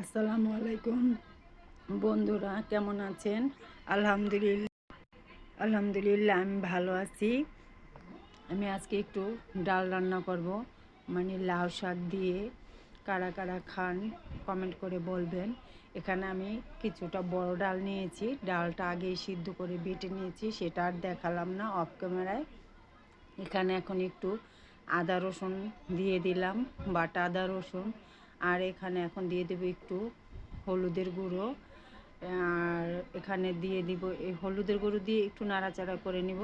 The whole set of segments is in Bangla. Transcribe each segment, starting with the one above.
আসসালামু আলাইকুম। বন্ধুরা, কেমন আছেন? আলহামদুলিল্লাহ। আলহামদুলিল্লাহ, আমি ভালো আছি। আমি আজকে একটু ডাল রান্না করব। মানে লাউ শাক দিয়ে কারা কারা খান কমেন্ট করে বলবেন। এখানে আমি কিছুটা বড় ডাল নিয়েছি। ডালটা আগেই সিদ্ধ করে বেটে নিয়েছি, সেটা আর দেখালাম না অফ ক্যামেরায় এখানে এখন একটু আদা রসুন দিয়ে দিলাম, বাটা আদা রসুন আর এখানে এখন দিয়ে দেবো একটু হলুদের গুঁড়ো। আর এখানে দিয়ে দিব, এই হলুদের গুঁড়ো দিয়ে একটু নাড়াচাড়া করে নিব।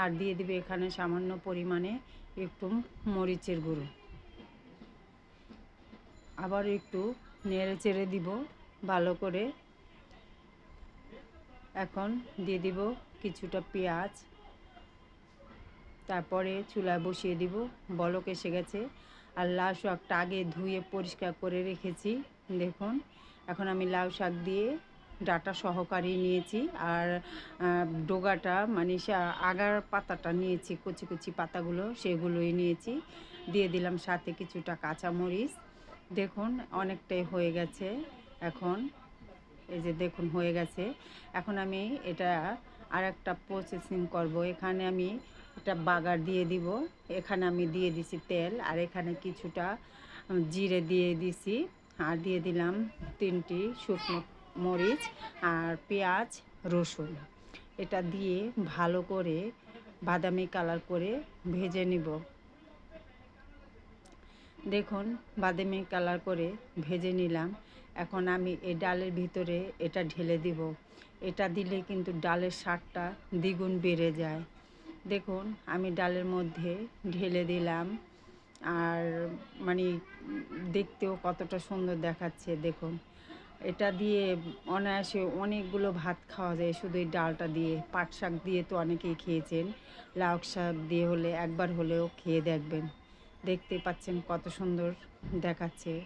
আর দিয়ে দিবে এখানে সামান্য পরিমাণে একটু মরিচের গুঁড়ো। আবার একটু নেড়ে চেড়ে দিব ভালো করে। এখন দিয়ে দিব কিছুটা পেঁয়াজ। তারপরে চুলায় বসিয়ে দিব, বলক এসে গেছে। আর লাউ শাকটা আগে ধুয়ে পরিষ্কার করে রেখেছি, দেখুন। এখন আমি লাউ শাক দিয়ে ডাটা সহকারে নিয়েছি আর ডোগাটা মানে আগার পাতাটা নিয়েছি, কচি কচি পাতাগুলো, সেগুলোই নিয়েছি। দিয়ে দিলাম সাথে কিছুটা কাঁচামরিচ। দেখুন, অনেকটাই হয়ে গেছে এখন। এই যে দেখুন, হয়ে গেছে। এখন আমি এটা আর একটা প্রসেসিং করব। এখানে আমি একটা বাগার দিয়ে দিব। এখানে আমি দিয়ে দিছি তেল আর এখানে কিছুটা জিরে দিয়ে দিছি। আর দিয়ে দিলাম তিনটি শুকনো মরিচ আর পেঁয়াজ, রসুন। এটা দিয়ে ভালো করে বাদামি কালার করে ভেজে নিব। দেখুন, বাদামি কালার করে ভেজে নিলাম। এখন আমি এই ডালের ভিতরে এটা ঢেলে দিব। এটা দিলে কিন্তু ডালের স্বাদটা দ্বিগুণ বেড়ে যায়। দেখুন, আমি ডালের মধ্যে ঢেলে দিলাম। আর মানে দেখতেও কতটা সুন্দর দেখাচ্ছে, দেখুন। এটা দিয়ে অনায়াসে অনেকগুলো ভাত খাওয়া যায়, শুধু এই ডালটা দিয়ে। পাট শাক দিয়ে তো অনেকেই খেয়েছেন। লাউ শাক দিয়ে হলে, একবার হলেও খেয়ে দেখবেন। দেখতে পাচ্ছেন কত সুন্দর দেখাচ্ছে।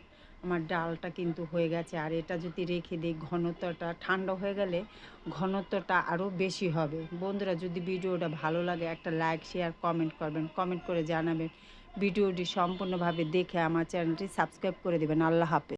আমার ডালটা কিন্তু হয়ে গেছে। আর এটা যদি রেখে দিই, ঘনত্বটা ঠান্ডা হয়ে গেলে ঘনত্বটা আরও বেশি হবে। বন্ধুরা, যদি ভিডিওটা ভালো লাগে, একটা লাইক, শেয়ার, কমেন্ট করবেন। কমেন্ট করে জানাবেন। ভিডিওটি সম্পূর্ণভাবে দেখে আমার চ্যানেলটি সাবস্ক্রাইব করে দেবেন। আল্লাহ হাফেজ।